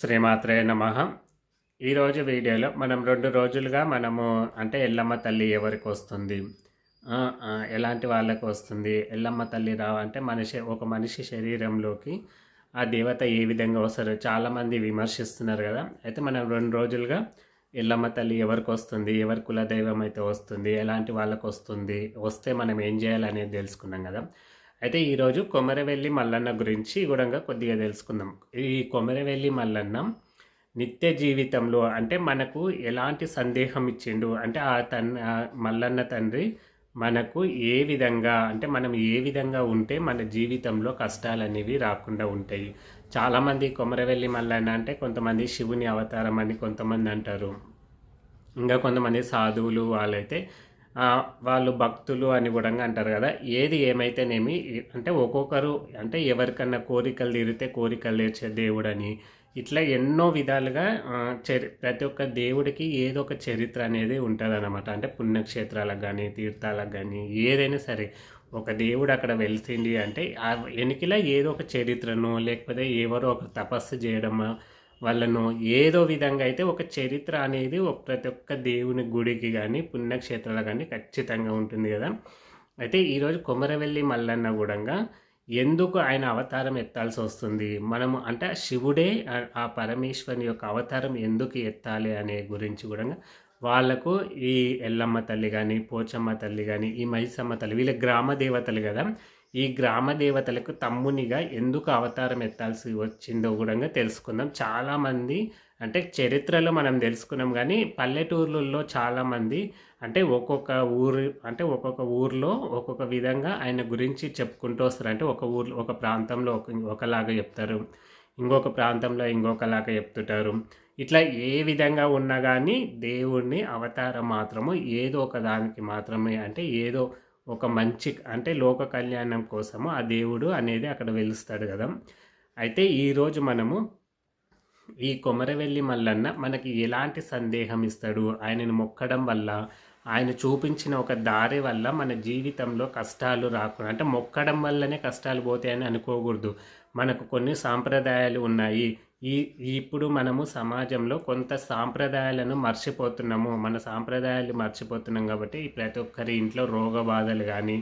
శ్రీమాత్రే నమ. ఈరోజు వీడియోలో మనం రెండు రోజులుగా మనము అంటే ఎల్లమ్మ తల్లి ఎవరికి వస్తుంది? ఎలాంటి వాళ్ళకు వస్తుంది? ఎల్లమ్మ తల్లి రావంటే మనిషి ఒక మనిషి శరీరంలోకి ఆ దేవత ఏ విధంగా వస్తారు చాలామంది విమర్శిస్తున్నారు కదా. అయితే మనం రెండు రోజులుగా ఎల్లమ్మ తల్లి ఎవరికి వస్తుంది? ఎవరి కులదైవం అయితే వస్తుంది? ఎలాంటి వాళ్ళకు వస్తుంది? వస్తే మనం ఏం చేయాలనేది తెలుసుకున్నాం కదా. అయితే ఈరోజు కొమరవెల్లి మల్లన్న గురించి కూడా కొద్దిగా తెలుసుకుందాం. ఈ కొమరవెల్లి మల్లన్న నిత్య జీవితంలో అంటే మనకు ఎలాంటి సందేహం ఇచ్చిండు? అంటే ఆ తన్ మల్లన్న తండ్రి మనకు ఏ విధంగా అంటే మనం ఏ విధంగా ఉంటే మన జీవితంలో కష్టాలు అనేవి రాకుండా ఉంటాయి? చాలామంది కొమరవెల్లి మల్లన్న అంటే కొంతమంది శివుని అవతారం అని కొంతమంది అంటారు. ఇంకా కొంతమంది సాధువులు వాళ్ళైతే వాళ్ళు భక్తులు అని కూడా అంటారు కదా. ఏది ఏమైతేనేమి అంటే ఒక్కొక్కరు అంటే ఎవరికన్నా కోరికలు తీరితే కోరికలు తీర్చే దేవుడని ఇట్లా ఎన్నో విధాలుగా చరి ప్రతి ఒక్క దేవుడికి ఏదో ఒక చరిత్ర అనేది ఉంటుంది అనమాట అంటే పుణ్యక్షేత్రాలకు కానీ తీర్థాలకు కానీ ఏదైనా సరే. ఒక దేవుడు అక్కడ వెళ్తుంది అంటే ఆ వెనుకలా ఏదో ఒక చరిత్రను లేకపోతే ఎవరో ఒక తపస్సు చేయడమో వాళ్ళను ఏదో విధంగా అయితే ఒక చరిత్ర అనేది ఒక ప్రతి ఒక్క దేవుని గుడికి కానీ పుణ్యక్షేత్రాలకు కానీ ఖచ్చితంగా ఉంటుంది కదా. అయితే ఈరోజు కొమరవెల్లి మల్లన్న కూడంగా ఎందుకు ఆయన అవతారం ఎత్తాల్సి వస్తుంది? మనము అంటే శివుడే ఆ- ఆ పరమేశ్వరుని యొక్క అవతారం ఎందుకు ఎత్తాలి అనే గురించి కూడా వాళ్ళకు ఈ ఎల్లమ్మ తల్లి కానీ పోచమ్మ తల్లి కానీ ఈ మైసమ్మ తల్లి వీళ్ళ గ్రామ దేవతలు కదా ఈ గ్రామ దేవతలకు తమ్మునిగా ఎందుకు అవతారం ఎత్తాల్సి వచ్చిందో కూడా తెలుసుకుందాం. చాలామంది అంటే చరిత్రలో మనం తెలుసుకున్నాం కానీ పల్లెటూర్లలో చాలామంది అంటే ఒక్కొక్క ఊరు అంటే ఒక్కొక్క ఊర్లో ఒక్కొక్క విధంగా ఆయన గురించి చెప్పుకుంటూ వస్తారు. అంటే ఒక ఊర్లో ఒక ప్రాంతంలో ఒక ఒకలాగా చెప్తారు. ఇంకొక ప్రాంతంలో ఇంకొకలాగా చెప్తుంటారు. ఇట్లా ఏ విధంగా ఉన్నా కానీ దేవుణ్ణి అవతారం మాత్రము ఏదో ఒక దానికి మాత్రమే అంటే ఏదో ఒక మంచి అంటే లోక కళ్యాణం కోసము ఆ దేవుడు అనేది అక్కడ వెలుస్తాడు కదా. అయితే ఈరోజు మనము ఈ కొమరవెల్లి మల్లన్న మనకి ఎలాంటి సందేహం ఇస్తాడు? ఆయనను మొక్కడం వల్ల ఆయన చూపించిన ఒక దారి వల్ల మన జీవితంలో కష్టాలు రాకుండా అంటే మొక్కడం వల్లనే కష్టాలు పోతాయని అనుకోకూడదు. మనకు కొన్ని సాంప్రదాయాలు ఉన్నాయి. ఈ ఇప్పుడు మనము సమాజంలో కొంత సాంప్రదాయాలను మర్చిపోతున్నాము. మన సాంప్రదాయాలు మర్చిపోతున్నాం కాబట్టి ప్రతి ఒక్కరి ఇంట్లో రోగ బాధలు కానీ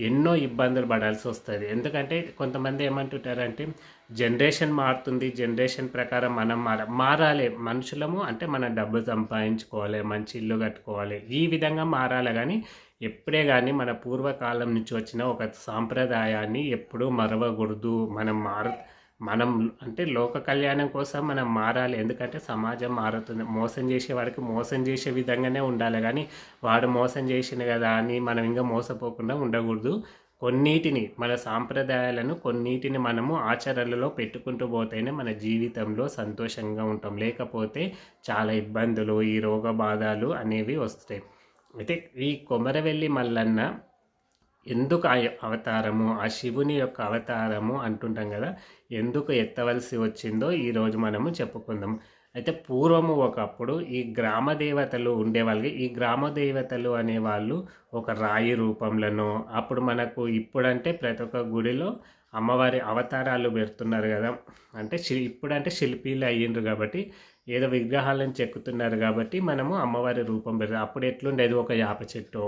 ఎన్నో ఇబ్బందులు పడాల్సి వస్తుంది. ఎందుకంటే కొంతమంది ఏమంటుంటారంటే జనరేషన్ మారుతుంది. జనరేషన్ ప్రకారం మనం మార మారాలి. మనుషులము అంటే మన డబ్బు సంపాదించుకోవాలి మంచి ఇల్లు కట్టుకోవాలి. ఈ విధంగా మారాలి కానీ ఎప్పుడే కానీ మన పూర్వకాలం నుంచి వచ్చిన ఒక సాంప్రదాయాన్ని ఎప్పుడూ మరవకూడదు. మనం మారు మనం అంటే లోక కళ్యాణం కోసం మనం మారాలి. ఎందుకంటే సమాజం మారుతుంది. మోసం చేసే వాడికి మోసం చేసే విధంగానే ఉండాలి. కానీ వాడు మోసం చేసింది కదా అని మనం ఇంకా మోసపోకుండా ఉండకూడదు. కొన్నిటిని మన సాంప్రదాయాలను కొన్నిటిని మనము ఆచరణలో పెట్టుకుంటూ పోతేనే మన జీవితంలో సంతోషంగా ఉంటాం. లేకపోతే చాలా ఇబ్బందులు ఈ రోగ బాధలు అనేవి వస్తాయి. అయితే ఈ కొమరవెల్లి మల్లన్న ఎందుకు ఆ అవతారము ఆ శివుని యొక్క అవతారము అంటుంటాం కదా ఎందుకు ఎత్తవలసి వచ్చిందో ఈరోజు మనము చెప్పుకుందాం. అయితే పూర్వము ఒకప్పుడు ఈ గ్రామ దేవతలు ఉండేవాళ్ళకి ఈ గ్రామ దేవతలు అనేవాళ్ళు ఒక రాయి రూపంలోనో అప్పుడు మనకు ఇప్పుడంటే ప్రతి ఒక్క గుడిలో అమ్మవారి అవతారాలు పెడుతున్నారు కదా. అంటే శి ఇప్పుడంటే శిల్పీలు అయ్యిండ్రు కాబట్టి ఏదో విగ్రహాలను చెక్కుతున్నారు కాబట్టి మనము అమ్మవారి రూపం పెడతాం. అప్పుడు ఎట్లుండేది? ఒక యాప చెట్టు.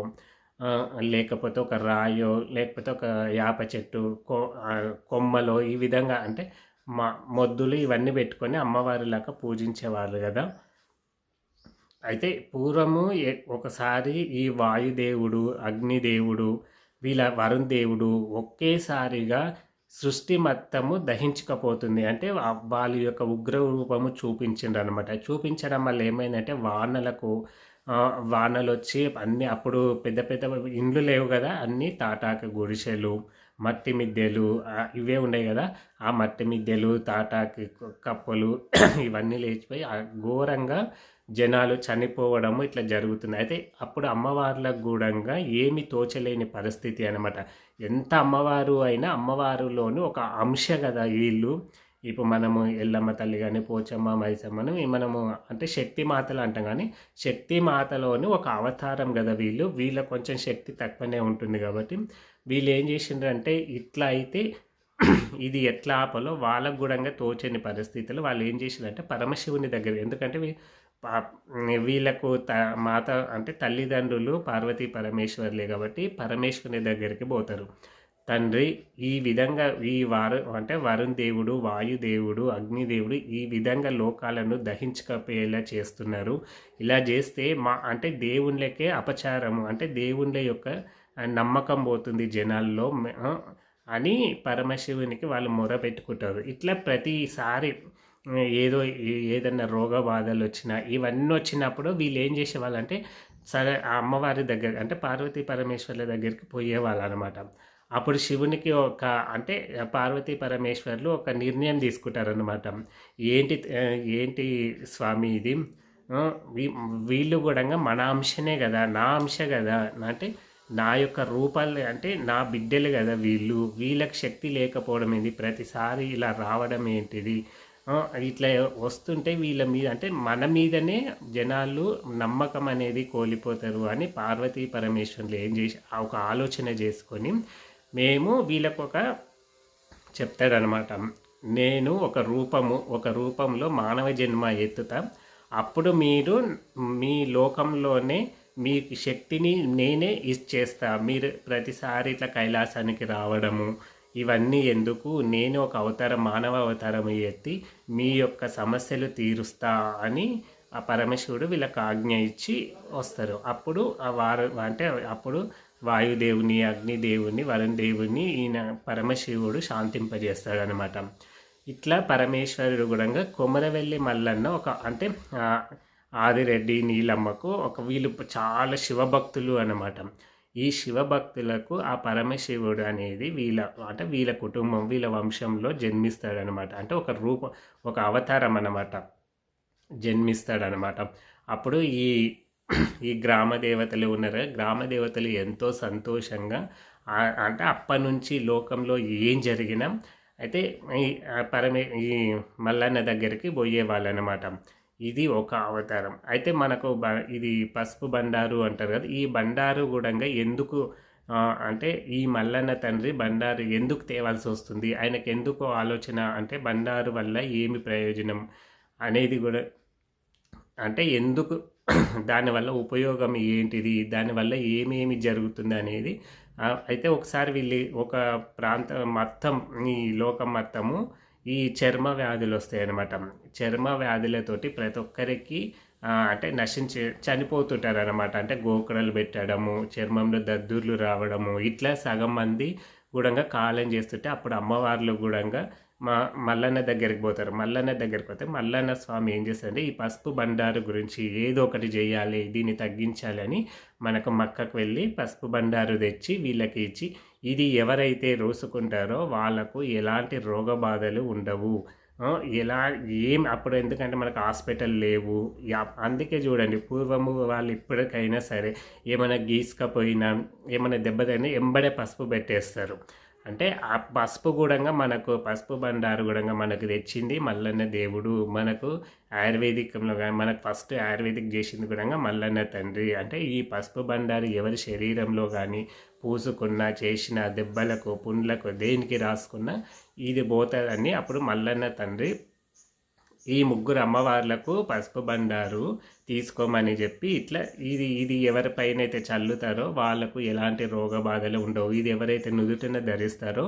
లేకపోతే ఒక రాయో లేకపోతే ఒక యాప చెట్టు కొ కొమ్మలో ఈ విధంగా అంటే మా మొద్దులు ఇవన్నీ పెట్టుకొని అమ్మవారిలాగా పూజించేవాళ్ళు కదా. అయితే పూర్వము ఒకసారి ఈ వాయుదేవుడు అగ్నిదేవుడు వీళ్ళ వరుణ్ దేవుడు ఒకేసారిగా సృష్టి మొత్తము దహించకపోతుంది. అంటే వాళ్ళ యొక్క ఉగ్ర రూపము చూపించిండ్రు అనమాట చూపించడం వల్ల ఏమైందంటే వానలకు వానలు వచ్చి అన్ని అప్పుడు పెద్ద పెద్ద ఇండ్లు లేవు కదా అన్నీ తాటాక గుడిసెలు మట్టి మిద్దెలు ఇవే ఉన్నాయి కదా. ఆ మట్టి మిద్దెలు తాటాకి కప్పలు ఇవన్నీ లేచిపోయి ఘోరంగా జనాలు చనిపోవడము ఇట్లా జరుగుతుంది అయితే అప్పుడు అమ్మవార్లకు కూడా ఏమి తోచలేని పరిస్థితి అనమాట ఎంత అమ్మవారు అయినా అమ్మవారులోని ఒక అంశ కదా వీళ్ళు. ఇప్పుడు మనము ఎల్లమ్మ తల్లి కానీ పోచమ్మ మైసమ్మను మనము అంటే శక్తి మాతలు అంటాం. కానీ శక్తి మాతలోని ఒక అవతారం కదా వీళ్ళు. వీళ్ళ కొంచెం శక్తి తక్కువనే ఉంటుంది కాబట్టి వీళ్ళు ఏం చేసిండ్రంటే ఇట్లా అయితే ఇది ఎట్లా ఆపాలో వాళ్ళకు కూడా తోచని పరిస్థితులు వాళ్ళు ఏం చేసిందంటే పరమశివుని దగ్గర. ఎందుకంటే వీళ్ళకు త మాత అంటే తల్లిదండ్రులు పార్వతీ పరమేశ్వర్లే కాబట్టి పరమేశ్వరుని దగ్గరికి పోతారు. తండ్రి ఈ విధంగా ఈ వారు అంటే వరుణ్ దేవుడు వాయుదేవుడు అగ్నిదేవుడు ఈ విధంగా లోకాలను దహించకపోయేలా చేస్తున్నారు. ఇలా చేస్తే మా అంటే దేవుళ్ళకే అపచారము అంటే దేవుళ్ళ యొక్క నమ్మకం పోతుంది జనాల్లో అని పరమశివునికి వాళ్ళు మొర పెట్టుకుంటారు. ఇట్లా ప్రతిసారి ఏదో ఏదన్నా రోగ బాధలు వచ్చినా ఇవన్నీ వచ్చినప్పుడు వీళ్ళు ఏం చేసేవాళ్ళంటే సరే ఆ అమ్మవారి దగ్గర అంటే పార్వతీ పరమేశ్వర్ల దగ్గరికి పోయేవాళ్ళు అనమాట అప్పుడు శివునికి ఒక అంటే పార్వతీ పరమేశ్వర్లు ఒక నిర్ణయం తీసుకుంటారనమాట ఏంటి ఏంటి స్వామి ఇది? వీళ్ళు కూడా మన అంశనే కదా నా అంశ కదా. అంటే నా యొక్క రూపాలు అంటే నా బిడ్డలు కదా వీళ్ళు. వీళ్ళకి శక్తి లేకపోవడం ఏంటి ప్రతిసారి ఇలా రావడం ఏంటిది? ఇట్లా వస్తుంటే వీళ్ళ మీద అంటే మన మీదనే జనాలు నమ్మకం అనేది కోల్పోతారు అని పార్వతీ పరమేశ్వరులు ఏం చేసి ఆ ఒక ఆలోచన చేసుకొని మేము వీళ్ళకు ఒక చెప్తాడనమాట నేను ఒక రూపము ఒక రూపంలో మానవ జన్మ ఎత్తుతా. అప్పుడు మీరు మీ లోకంలోనే మీ శక్తిని నేనే ఇచ్చేస్తా. మీరు ప్రతిసారి ఇట్లా కైలాసానికి రావడము ఇవన్నీ ఎందుకు? నేను ఒక అవతారం మానవ అవతారం ఎత్తి మీ యొక్క సమస్యలు తీరుస్తా అని ఆ పరమేశ్వరుడు వీళ్ళకి ఆజ్ఞ ఇచ్చి వస్తారు. అప్పుడు ఆ వారు అంటే అప్పుడు వాయుదేవుని అగ్నిదేవుని వరుణ్ ఈయన పరమశివుడు శాంతింపజేస్తాడు అనమాట ఇట్లా పరమేశ్వరుడు కూడా కొమరవెల్లి మల్లన్న ఒక అంటే ఆదిరెడ్డి నీలమ్మకు ఒక వీళ్ళు చాలా శివభక్తులు అనమాట ఈ శివభక్తులకు ఆ పరమశివుడు అనేది వీళ్ళ అంటే వీళ్ళ కుటుంబం వీళ్ళ వంశంలో జన్మిస్తాడనమాట అంటే ఒక రూపం ఒక అవతారం అనమాట జన్మిస్తాడనమాట అప్పుడు ఈ ఈ గ్రామ దేవతలు ఉన్నారు? కదా, గ్రామ దేవతలు ఎంతో సంతోషంగా అంటే అప్పటి నుంచి లోకంలో ఏం జరిగినా అయితే ఈ పరమే ఈ మల్లన్న దగ్గరికి పోయేవాళ్ళు అనమాట ఇది ఒక అవతారం. అయితే మనకు బ ఇది పసుపు బండారు అంటారు కదా ఈ బండారు కూడా ఎందుకు అంటే ఈ మల్లన్న తండ్రి బండారు ఎందుకు తేవాల్సి వస్తుంది? ఆయనకు ఎందుకు ఆలోచన అంటే బండారు వల్ల ఏమి ప్రయోజనం అనేది కూడా అంటే ఎందుకు దానివల్ల ఉపయోగం ఏంటిది? దానివల్ల ఏమేమి జరుగుతుంది అనేది అయితే ఒకసారి వీళ్ళు ఒక ప్రాంత మొత్తం ఈ లోకం మొత్తము ఈ చర్మ వ్యాధులు వస్తాయి అన్నమాట చర్మ వ్యాధులతోటి ప్రతి ఒక్కరికి అంటే నశించి చనిపోతుంటారు అనమాట అంటే గోకడలు పెట్టడము చర్మంలో దద్దుర్లు రావడము ఇట్లా సగం మంది కూడా కాలం చేస్తుంటే అప్పుడు అమ్మవార్లు కూడా మా మల్లన్న దగ్గరికి పోతారు. మల్లన్న దగ్గరికి పోతే మల్లన్న స్వామి ఏం చేస్తారంటే ఈ పసుపు బండారు గురించి ఏదో ఒకటి చేయాలి దీన్ని తగ్గించాలని మనకు మక్కకు వెళ్ళి పసుపు బండారు తెచ్చి వీళ్ళకి ఇచ్చి ఇది ఎవరైతే రోసుకుంటారో వాళ్ళకు ఎలాంటి రోగ బాధలు ఉండవు ఎలా ఏం అప్పుడు ఎందుకంటే మనకు హాస్పిటల్ లేవు. అందుకే చూడండి పూర్వము వాళ్ళు ఇప్పటికైనా సరే ఏమైనా గీసుకపోయినా ఏమైనా దెబ్బతైనా ఎంబడే పసుపు పెట్టేస్తారు. అంటే ఆ పసుపు కూడా మనకు పసుపు బండారు కూడా మనకు తెచ్చింది మల్లన్న దేవుడు. మనకు ఆయుర్వేదికంలో కానీ మనకు ఫస్ట్ ఆయుర్వేదిక్ చేసింది కూడా మల్లన్న తండ్రి. అంటే ఈ పసుపు బండారు ఎవరి శరీరంలో కానీ పూసుకున్న చేసిన దెబ్బలకు పుండ్లకు దేనికి రాసుకున్న ఇది పోతుందని అప్పుడు మల్లన్న తండ్రి ఈ ముగ్గురు అమ్మవార్లకు పసుపు బండారు తీసుకోమని చెప్పి ఇట్లా ఇది ఇది ఎవరిపైన అయితే చల్లుతారో వాళ్ళకు ఎలాంటి రోగ బాధలు ఉండవు. ఇది ఎవరైతే నుదుటిన ధరిస్తారో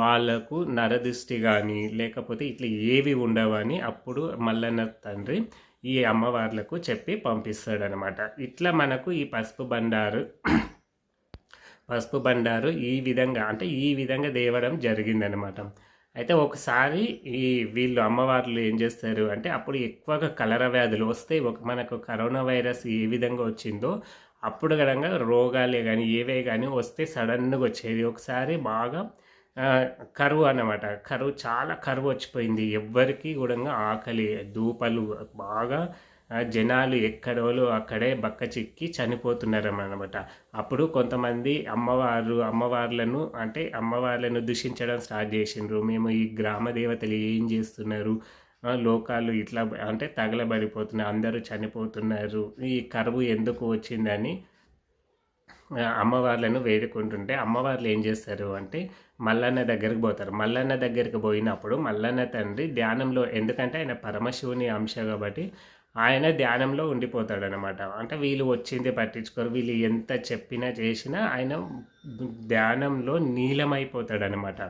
వాళ్ళకు నరదృష్టి కానీ లేకపోతే ఇట్లా ఏవి ఉండవని అప్పుడు మల్లన్న తండ్రి ఈ అమ్మవార్లకు చెప్పి పంపిస్తాడనమాట. ఇట్లా మనకు ఈ పసుపు బండారు పసుపు బండారు ఈ విధంగా అంటే ఈ విధంగా దేవడం జరిగిందనమాట. అయితే ఒకసారి ఈ వీళ్ళు అమ్మవార్లు ఏం చేస్తారు అంటే అప్పుడు ఎక్కువగా కలర వ్యాధులు వస్తే ఒక మనకు కరోనా వైరస్ ఏ విధంగా వచ్చిందో అప్పుడు కనుక రోగాలే కానీ ఏవే కానీ వస్తే సడన్గా వచ్చేది. ఒకసారి బాగా కరువు అన్నమాట. కరువు చాలా కరువు వచ్చిపోయింది. ఎవ్వరికి కూడా ఆకలి దూపలు బాగా జనాలు ఎక్కడోళ్ళు అక్కడే బక్క చిక్కి చనిపోతున్నారన్నమాట. అప్పుడు కొంతమంది అమ్మవారు అమ్మవార్లను అంటే అమ్మవార్లను దూషించడం స్టార్ట్ చేసిండ్రు. మేము ఈ గ్రామ దేవతలు ఏం చేస్తున్నారు? లోకాలు ఇట్లా అంటే తగలబడిపోతున్నాయి అందరూ చనిపోతున్నారు. ఈ కరువు ఎందుకు వచ్చిందని అమ్మవార్లను వేడుకుంటుంటే అమ్మవార్లు ఏం చేస్తారు అంటే మల్లన్న దగ్గరికి పోతారు. మల్లన్న దగ్గరికి పోయినప్పుడు మల్లన్న తండ్రి ధ్యానంలో ఎందుకంటే ఆయన పరమశివుని అంశ కాబట్టి ఆయన ధ్యానంలో ఉండిపోతాడు అనమాట అంటే వీళ్ళు వచ్చింది పట్టించుకోరు. వీళ్ళు ఎంత చెప్పినా చేసినా ఆయన ధ్యానంలో నీలమైపోతాడు అనమాట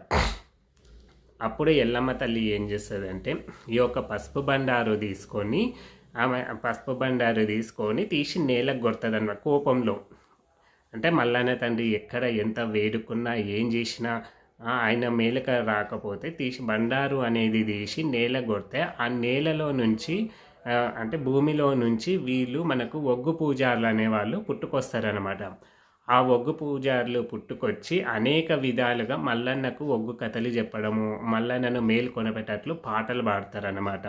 అప్పుడు ఎల్లమ్మ తల్లి ఏం చేస్తుందంటే ఈ యొక్క పసుపు బండారు తీసుకొని ఆమె పసుపు బండారు తీసుకొని తీసి నేలకు కొడుతుంది అనమాట కోపంలో. అంటే మల్లన్న తండ్రి ఎక్కడ ఎంత వేడుకున్నా ఏం చేసినా ఆయన మేలక రాకపోతే తీసి బండారు అనేది తీసి నేల కొడితే ఆ నేలలో నుంచి అంటే భూమిలో నుంచి వీళ్ళు మనకు ఒగ్గు పూజారులు అనేవాళ్ళు పుట్టుకొస్తారనమాట ఆ ఒగ్గు పూజారులు పుట్టుకొచ్చి అనేక విధాలుగా మల్లన్నకు ఒగ్గు కథలు చెప్పడము మల్లన్నను మేల్కొనబెట్టట్లు పాటలు పాడతారనమాట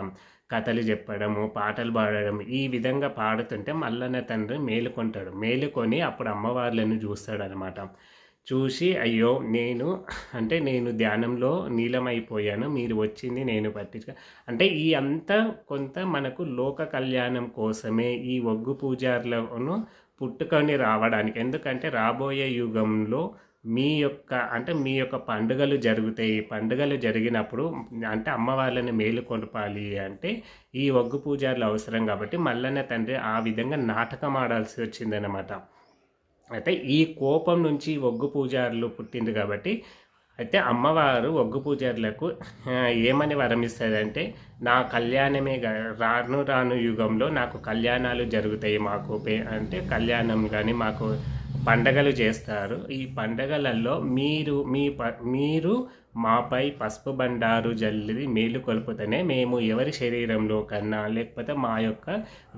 కథలు చెప్పడము పాటలు పాడడం ఈ విధంగా పాడుతుంటే మల్లన్న తండ్రి మేలుకొంటాడు. మేలుకొని అప్పుడు అమ్మవార్లను చూస్తాడనమాట చూసి అయ్యో నేను అంటే నేను ధ్యానంలో నీలమైపోయాను మీరు వచ్చింది నేను పట్టించుక అంటే ఈ అంతా కొంత మనకు లోక కళ్యాణం కోసమే ఈ ఒగ్గు పూజారులను పుట్టుకొని రావడానికి. ఎందుకంటే రాబోయే యుగంలో మీ యొక్క అంటే మీ యొక్క పండుగలు జరుగుతాయి. పండుగలు జరిగినప్పుడు అంటే అమ్మవార్లను మేలుకొనపాలి అంటే ఈ ఒగ్గు పూజారులు అవసరం కాబట్టి మల్లన్న తండ్రి ఆ విధంగా నాటకం ఆడాల్సి వచ్చిందనమాట అయితే ఈ కోపం నుంచి ఒగ్గు పూజారులు పుట్టింది కాబట్టి అయితే అమ్మవారు ఒగ్గు పూజారులకు ఏమని వరం నా కళ్యాణమే రాను రాను యుగంలో నాకు కళ్యాణాలు జరుగుతాయి మాకు పే- అంటే కళ్యాణం కానీ మాకు పండగలు చేస్తారు. ఈ పండగలలో మీరు మీ ప మీరు మాపై పసుపు బండారు జల్లిది మేలు కొలుపుతనే మేము ఎవరి శరీరంలో కన్నా లేకపోతే మా యొక్క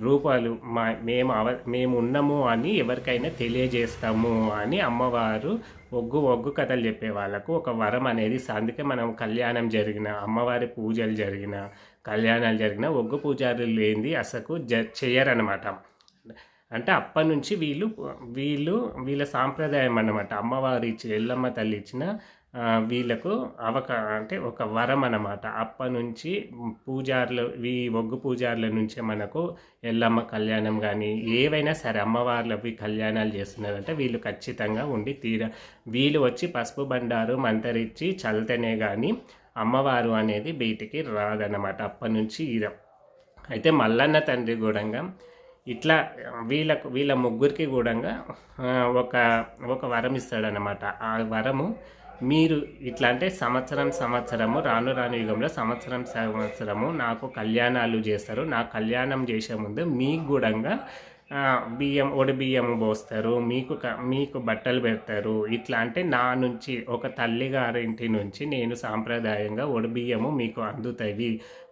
రూపాలు మా మేము అవ మేము ఉన్నాము అని ఎవరికైనా తెలియజేస్తాము అని అమ్మవారు ఒగ్గు ఒగ్గు కథలు చెప్పే వాళ్ళకు ఒక వరం అనేది అందుకే మనం కళ్యాణం జరిగిన అమ్మవారి పూజలు జరిగిన కళ్యాణాలు జరిగిన ఒగ్గు పూజారులు లేనిది అసలు జ చేయరనమాట అంటే అప్పటి నుంచి వీళ్ళు వీళ్ళు వీళ్ళ సాంప్రదాయం అన్నమాట. అమ్మవారు ఇచ్చి ఎల్లమ్మ తల్లి ఇచ్చిన వీళ్ళకు అవక అంటే ఒక వరం అన్నమాట. అప్పటి నుంచి పూజారులు ఈ ఒగ్గు పూజారుల నుంచే మనకు ఎల్లమ్మ కళ్యాణం కానీ ఏవైనా సరే అమ్మవార్లవి కళ్యాణాలు చేస్తున్నారంటే వీళ్ళు ఖచ్చితంగా ఉండి తీర వీళ్ళు వచ్చి పసుపు బండారు మంతరిచ్చి చల్తనే కానీ అమ్మవారు అనేది బయటికి రాదన్నమాట అప్పటి నుంచి ఇది. అయితే మల్లన్న తండ్రి కూడా ఇట్లా వీళ్ళకు వీళ్ళ ముగ్గురికి కూడా ఒక ఒక వరం ఇస్తాడనమాట ఆ వరము మీరు ఇట్లా అంటే సంవత్సరం సంవత్సరము రాను రాను యుగంలో సంవత్సరం సంవత్సరము నాకు కళ్యాణాలు చేస్తారు. నా కళ్యాణం చేసే ముందు మీకు కూడా బియ్యం ఒడి బియ్యం పోస్తారు. మీకు మీకు బట్టలు పెడతారు. ఇట్లా అంటే నా నుంచి ఒక తల్లిగారింటి నుంచి నేను సాంప్రదాయంగా ఒడి బియ్యము మీకు అందుతాయి.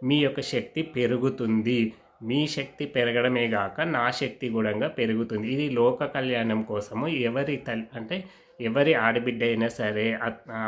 మీ యొక్క శక్తి పెరుగుతుంది. మీ శక్తి పెరగడమే కాక నా శక్తి కూడా పెరుగుతుంది. ఇది లోక కళ్యాణం కోసము ఎవరి తల్లి అంటే ఎవరి ఆడబిడ్డ అయినా సరే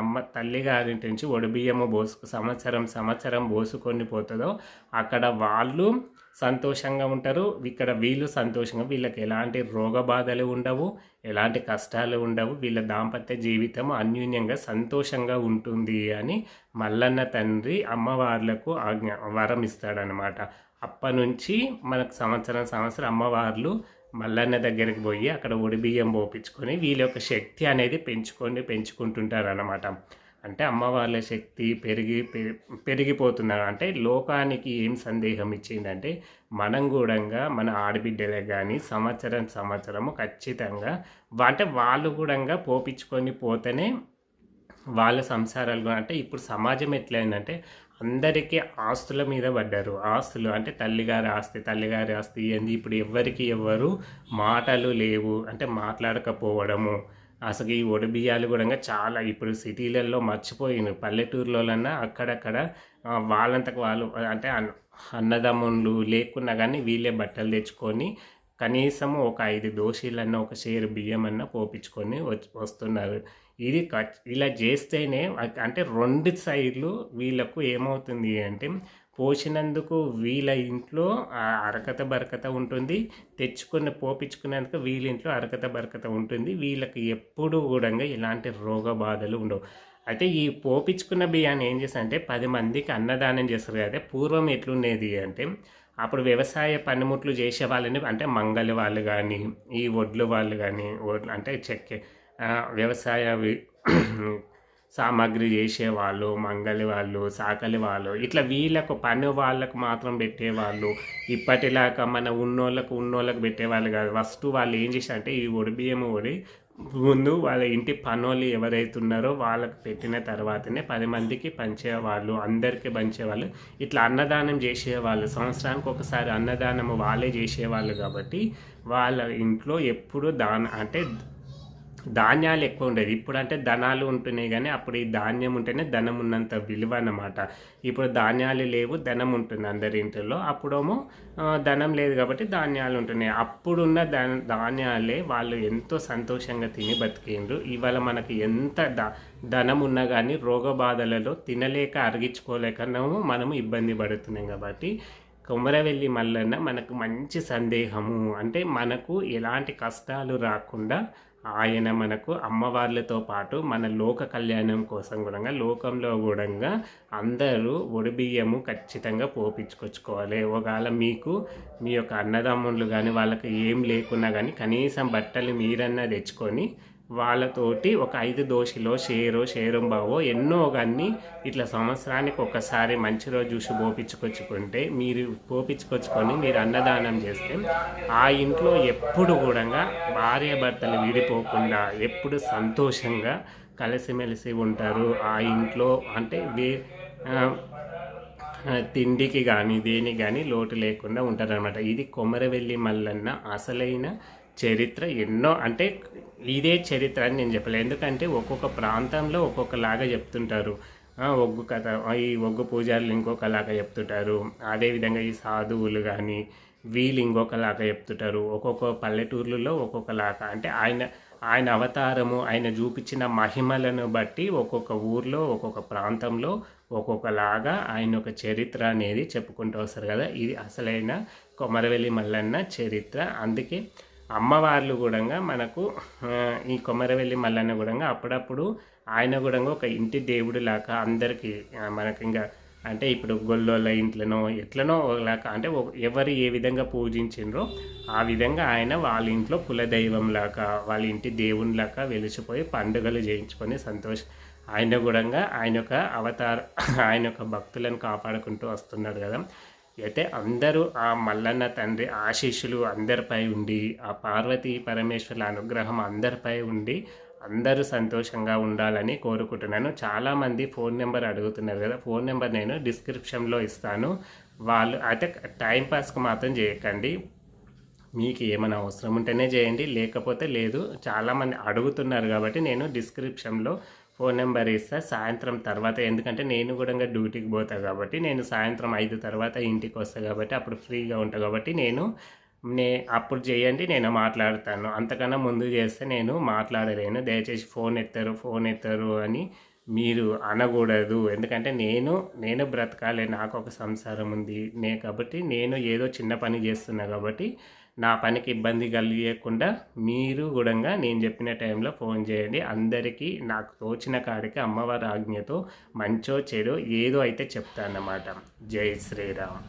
అమ్మ తల్లి నుంచి ఒడిబియ్యము పోసు సంవత్సరం సంవత్సరం పోసుకొని పోతుందో అక్కడ వాళ్ళు సంతోషంగా ఉంటారు. ఇక్కడ వీళ్ళు సంతోషంగా వీళ్ళకి ఎలాంటి రోగ బాధలు ఉండవు ఎలాంటి కష్టాలు ఉండవు. వీళ్ళ దాంపత్య జీవితం అన్యూన్యంగా సంతోషంగా ఉంటుంది అని మల్లన్న తండ్రి అమ్మవార్లకు ఆజ్ఞ వరం ఇస్తాడనమాట అప్పటి నుంచి మనకు సంవత్సరం సంవత్సరం అమ్మవార్లు మల్లన్న దగ్గరికి పోయి అక్కడ ఒడి బియ్యం పోపించుకొని వీళ్ళ యొక్క శక్తి అనేది పెంచుకొని పెంచుకుంటుంటారు అన్నమాట అంటే అమ్మవార్ల శక్తి పెరిగి పె- పెరిగిపోతున్నారు. అంటే లోకానికి ఏం సందేహం ఇచ్చిందంటే మనం కూడా మన ఆడబిడ్డలే కానీ సంవత్సరం సంవత్సరము ఖచ్చితంగా అంటే వాళ్ళు కూడా పోపించుకొని పోతేనే వాళ్ళ సంసారాలు కూడా అంటే ఇప్పుడు సమాజం ఎట్లయిందంటే అందరికీ ఆస్తుల మీద పడ్డారు. ఆస్తులు అంటే తల్లిగారి ఆస్తి తల్లిగారి ఆస్తి ఏంది? ఇప్పుడు ఎవరికి ఎవరు మాటలు లేవు. అంటే మాట్లాడకపోవడము. అసలు ఈ ఒడిబియ్యాలు కూడా చాలా ఇప్పుడు సిటీలలో మర్చిపోయిన. పల్లెటూరులోనన్నా అక్కడక్కడ వాళ్ళంతకు వాళ్ళు అంటే అన్న అన్నదమ్ముళ్ళు లేకున్నా కానీ వీళ్ళే బట్టలు తెచ్చుకొని కనీసం ఒక ఐదు దోషీలన్నా ఒక షేర్ బియ్యం అన్నా పోపించుకొని వచ్చి వస్తున్నారు. ఇది ఇలా చేస్తేనే అంటే రెండు సైడ్లు వీళ్ళకు ఏమవుతుంది అంటే పోసినందుకు వీళ్ళ ఇంట్లో అరకత బరకత ఉంటుంది. తెచ్చుకున్న పోపించుకున్నందుకు వీళ్ళ ఇంట్లో అరకత బరకత ఉంటుంది. వీళ్ళకి ఎప్పుడు కూడా ఇలాంటి రోగ బాధలు ఉండవు. అయితే ఈ పోపించుకున్న బియ్యాన్ని ఏం చేస్తారంటే పది మందికి అన్నదానం చేస్తారు కదా పూర్వం ఎట్లుండేది అంటే అప్పుడు వ్యవసాయ పనిముట్లు చేసే వాళ్ళని అంటే మంగలి వాళ్ళు కానీ ఈ వడ్లు వాళ్ళు కానీ అంటే చెక్కే వ్యవసాయ సామాగ్రి చేసేవాళ్ళు మంగలి వాళ్ళు సాకలి వాళ్ళు ఇట్లా వీళ్ళకు పని వాళ్ళకు మాత్రం పెట్టేవాళ్ళు ఇప్పటిలాగా మన ఉన్నోళ్ళకు ఉన్నోళ్ళకు పెట్టేవాళ్ళు కాదు. ఫస్ట్ వాళ్ళు ఏం చేశారంటే ఈ ఒడి బియ్యం ఒడి ముందు వాళ్ళ ఇంటి పనులు ఎవరైతే ఉన్నారో వాళ్ళకి పెట్టిన తర్వాతనే పది మందికి పంచేవాళ్ళు అందరికీ పంచేవాళ్ళు. ఇట్లా అన్నదానం చేసేవాళ్ళు. సంవత్సరానికి ఒకసారి అన్నదానం వాళ్ళే చేసేవాళ్ళు కాబట్టి వాళ్ళ ఇంట్లో ఎప్పుడు దాన అంటే ధాన్యాలు ఎక్కువ ఉండేది. ఇప్పుడు అంటే ధనాలు ఉంటున్నాయి కానీ అప్పుడు ఈ ధాన్యం ఉంటేనే ధనం ఉన్నంత విలువ అన్నమాట. ఇప్పుడు ధాన్యాలు లేవు ధనం ఉంటుంది అందరి ఇంట్లో. అప్పుడేమో ధనం లేదు కాబట్టి ధాన్యాలు ఉంటున్నాయి. అప్పుడున్న ధాన్యాలే వాళ్ళు ఎంతో సంతోషంగా తిని బతికిండ్రు. ఇవాళ మనకి ఎంత ద ధనం ఉన్నా కానీ రోగ బాధలలో తినలేక అరిగించుకోలేకనము మనము ఇబ్బంది పడుతున్నాం కాబట్టి కొమరవెల్లి మల్లన్న మనకు మంచి సందేహము. అంటే మనకు ఎలాంటి కష్టాలు రాకుండా ఆయన మనకు అమ్మవార్లతో పాటు మన లోక కళ్యాణం కోసం కూడా లోకంలో కూడా అందరూ ఒడిబియ్యము ఖచ్చితంగా పోపించుకొచ్చుకోవాలి ఒకవేళ మీకు మీ యొక్క అన్నదమ్ములు కానీ వాళ్ళకి ఏం లేకున్నా కానీ కనీసం బట్టలు మీరన్నా తెచ్చుకొని వాళ్ళతోటి ఒక ఐదు దోషిలో షేరో షేరుంబావో ఎన్నో కానీ ఇట్లా సంవత్సరానికి ఒకసారి మంచి రోజు చూసి పోపించుకొచ్చుకుంటే మీరు పోపించుకొచ్చుకొని మీరు అన్నదానం చేస్తే ఆ ఇంట్లో ఎప్పుడు కూడా భార్యాభర్తలు విడిపోకుండా ఎప్పుడు సంతోషంగా కలిసిమెలిసి ఉంటారు. ఆ ఇంట్లో అంటే వే తిండికి కానీ దేనికి కానీ లోటు లేకుండా ఉంటారనమాట ఇది కొమరవెల్లి మల్లన్న అసలైన చరిత్ర ఎన్నో అంటే ఇదే చరిత్ర అని నేను చెప్పలేదు ఎందుకంటే ఒక్కొక్క ప్రాంతంలో ఒక్కొక్కలాగా చెప్తుంటారు. ఒగ్గు కథ ఈ ఒగ్గు పూజారులు ఇంకొకలాగా చెప్తుంటారు. అదేవిధంగా ఈ సాధువులు కానీ వీళ్ళు ఇంకొకలాగా చెప్తుంటారు. ఒక్కొక్క పల్లెటూర్లలో ఒక్కొక్కలాగా అంటే ఆయన ఆయన అవతారము ఆయన చూపించిన మహిమలను బట్టి ఒక్కొక్క ఊర్లో ఒక్కొక్క ప్రాంతంలో ఒక్కొక్కలాగా ఆయన ఒక చరిత్ర అనేది చెప్పుకుంటూ వస్తారు కదా. ఇది అసలైన కొమరవెల్లి మల్లన్న చరిత్ర. అందుకే అమ్మవార్లు కూడా మనకు ఈ కొమరవెల్లి మల్లన్న కూడా అప్పుడప్పుడు ఆయన కూడా ఒక ఇంటి దేవుడు లాగా అందరికీ మనకి ఇంకా అంటే ఇప్పుడు గొల్లోళ్ళ ఇంట్లోనో ఎట్లనో లాగా అంటే ఎవరు ఏ విధంగా పూజించిండ్రో ఆ విధంగా ఆయన వాళ్ళ ఇంట్లో కులదైవం లాగా వాళ్ళ ఇంటి దేవుని లాగా వెలిసిపోయి పండుగలు చేయించుకొని సంతోష ఆయన కూడా ఆయన యొక్క అవతార ఆయన యొక్క భక్తులను కాపాడుకుంటూ వస్తున్నాడు కదా. అయితే అందరూ ఆ మల్లన్న తండ్రి ఆశీస్సులు అందరిపై ఉండి ఆ పార్వతీ పరమేశ్వరుల అనుగ్రహం అందరిపై ఉండి అందరూ సంతోషంగా ఉండాలని కోరుకుంటున్నాను. చాలామంది ఫోన్ నెంబర్ అడుగుతున్నారు కదా ఫోన్ నెంబర్ నేను డిస్క్రిప్షన్లో ఇస్తాను. వాళ్ళు అయితే టైంపాస్కి మాత్రం చేయకండి. మీకు ఏమైనా అవసరం ఉంటేనే చేయండి లేకపోతే లేదు. చాలామంది అడుగుతున్నారు కాబట్టి నేను డిస్క్రిప్షన్లో ఫోన్ నెంబర్ ఇస్తా సాయంత్రం తర్వాత ఎందుకంటే నేను కూడా డ్యూటీకి పోతా కాబట్టి నేను సాయంత్రం ఐదు తర్వాత ఇంటికి వస్తాను కాబట్టి అప్పుడు ఫ్రీగా ఉంటా కాబట్టి నేను నే అప్పుడు చేయండి నేను మాట్లాడతాను. అంతకన్నా ముందు చేస్తే నేను మాట్లాడలేను. దయచేసి ఫోన్ ఎత్తారు ఫోన్ ఎత్తారు అని మీరు అనకూడదు. ఎందుకంటే నేను నేను బ్రతకాలి నాకు ఒక సంసారం ఉంది. నే కాబట్టి నేను ఏదో చిన్న పని చేస్తున్నా కాబట్టి నా పనికి ఇబ్బంది కలిగకుండా మీరు కూడా నేను చెప్పిన టైంలో ఫోన్ చేయండి. అందరికీ నాకు తోచిన కాడికి అమ్మవారి ఆజ్ఞతో మంచో చెడో ఏదో అయితే చెప్తానన్నమాట. జై శ్రీరామ్.